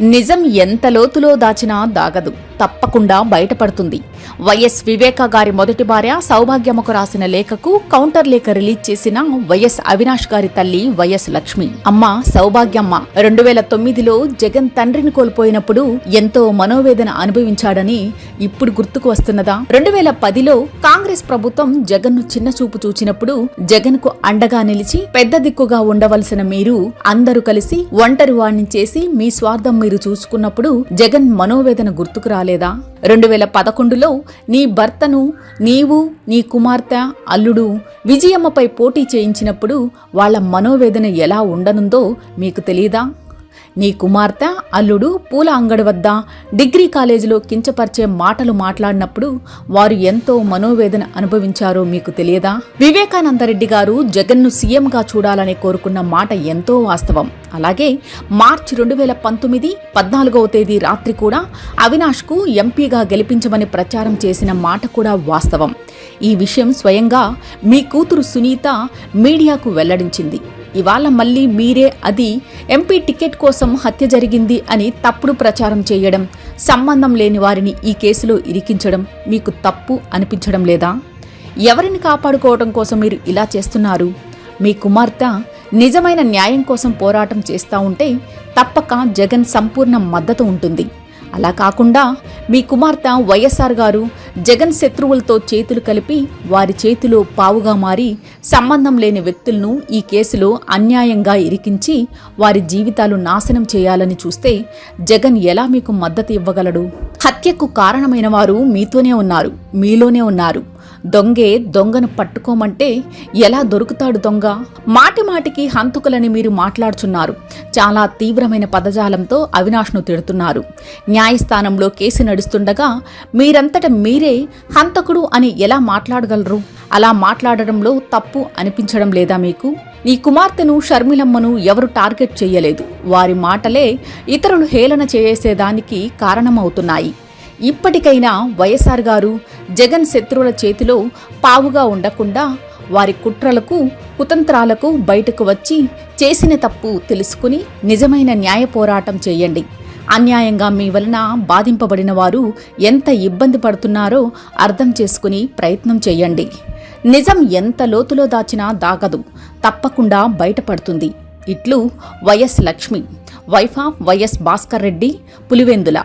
నిజం ఎంత లోతులో దాచినా దాగదు. తప్పకుండా బయటపడుతుంది. వైఎస్ వివేక గారి మొదటి భార్య సౌభాగ్యమ్మకు రాసిన లేఖకు కౌంటర్ లేఖ రిలీజ్ చేసిన వైఎస్ అవినాష్ గారి తల్లి వైఎస్ లక్ష్మి. అమ్మ సౌభాగ్యమ్మ. రెండు వేల తొమ్మిదిలో జగన్ తండ్రిని కోల్పోయినప్పుడు ఎంతో మనోవేదన అనుభవించాడని ఇప్పుడు గుర్తుకు వస్తున్నదా? రెండు వేల పదిలో కాంగ్రెస్ ప్రభుత్వం జగన్ను చిన్న చూపు చూచినప్పుడు జగన్కు అండగా నిలిచి పెద్ద దిక్కుగా ఉండవలసిన మీరు అందరూ కలిసి ఒంటరి వాణ్ణి చేసి మీ స్వార్థం మీరు చూసుకున్నప్పుడు జగన్ మనోవేదన గుర్తుకు రాలేదా. రెండు వేల పదకొండులో నీ భర్తను నీవు నీ కుమార్తె అల్లుడు విజయమ్మపై పోటీ చేయించినప్పుడు వాళ్ళ మనోవేదన ఎలా ఉండనుందో మీకు తెలియదా నీ కుమార్తె అల్లుడు పూల అంగడి వద్ద డిగ్రీ కాలేజీలో కించపరిచే మాటలు మాట్లాడినప్పుడు వారు ఎంతో మనోవేదన అనుభవించారో మీకు తెలియదా? వివేకానందరెడ్డి గారు జగన్ను సీఎంగా చూడాలని కోరుకున్న మాట ఎంతో వాస్తవం. అలాగే మార్చి రెండు వేల పంతొమ్మిది పద్నాలుగవ తేదీ రాత్రి కూడా అవినాష్కు ఎంపీగా గెలిపించమని ప్రచారం చేసిన మాట కూడా వాస్తవం. ఈ విషయం స్వయంగా మీ కూతురు సునీత మీడియాకు వెల్లడించింది. ఇవాళ మళ్ళీ మీరే అది ఎంపీ టికెట్ కోసం హత్య జరిగింది అని తప్పుడు ప్రచారం చేయడం సంబంధం లేని వారిని ఈ కేసులో ఇరికించడం మీకు తప్పు అనిపించడం లేదా? ఎవరిని కాపాడుకోవడం కోసం మీరు ఇలా చేస్తున్నారు? మీ కుమార్తె నిజమైన న్యాయం కోసం పోరాటం చేస్తూ ఉంటే తప్పక జగన్ సంపూర్ణ మద్దతు ఉంటుంది. అలా కాకుండా మీ కుమార్తె వైఎస్ఆర్ గారు జగన్ శత్రువులతో చేతులు కలిపి వారి చేతిలో పావుగా మారి సంబంధం లేని వ్యక్తులను ఈ కేసులో అన్యాయంగా ఇరికించి వారి జీవితాలు నాశనం చేయాలని చూస్తే జగన్ ఎలా మీకు మద్దతు ఇవ్వగలడు? హత్యకు కారణమైన వారు మీతోనే ఉన్నారు మీలోనే ఉన్నారు. దొంగే దొంగను పట్టుకోమంటే ఎలా దొరుకుతాడు దొంగ? మాటి మాటికి హంతకులని మీరు మాట్లాడుచున్నారు. చాలా తీవ్రమైన పదజాలంతో అవినాష్ను తిడుతున్నారు. న్యాయస్థానంలో కేసు నడుస్తుండగా మీరంతట మీరే హంతకుడు అని ఎలా మాట్లాడగలరు? అలా మాట్లాడడంలో తప్పు అనిపించడం లేదా మీకు? నీ కుమార్తెను షర్మిలమ్మను ఎవరు టార్గెట్ చేయలేదు. వారి మాటలే ఇతరులు హేళన చేసేదానికి కారణమవుతున్నాయి. ఇప్పటికైనా వైఎస్ఆర్ గారు జగన్ శత్రువుల చేతిలో పావుగా ఉండకుండా వారి కుట్రలకు కుతంత్రాలకు బయటకు వచ్చి చేసిన తప్పు తెలుసుకుని నిజమైన న్యాయ పోరాటం చేయండి. అన్యాయంగా మీ వలన బాధింపబడిన వారు ఎంత ఇబ్బంది పడుతున్నారో అర్థం చేసుకుని ప్రయత్నం చేయండి. నిజం ఎంత లోతులో దాచినా దాగదు తప్పకుండా బయటపడుతుంది. ఇట్లు YS Lakshmi wife of YS Bhaskar Reddy Pulivendula.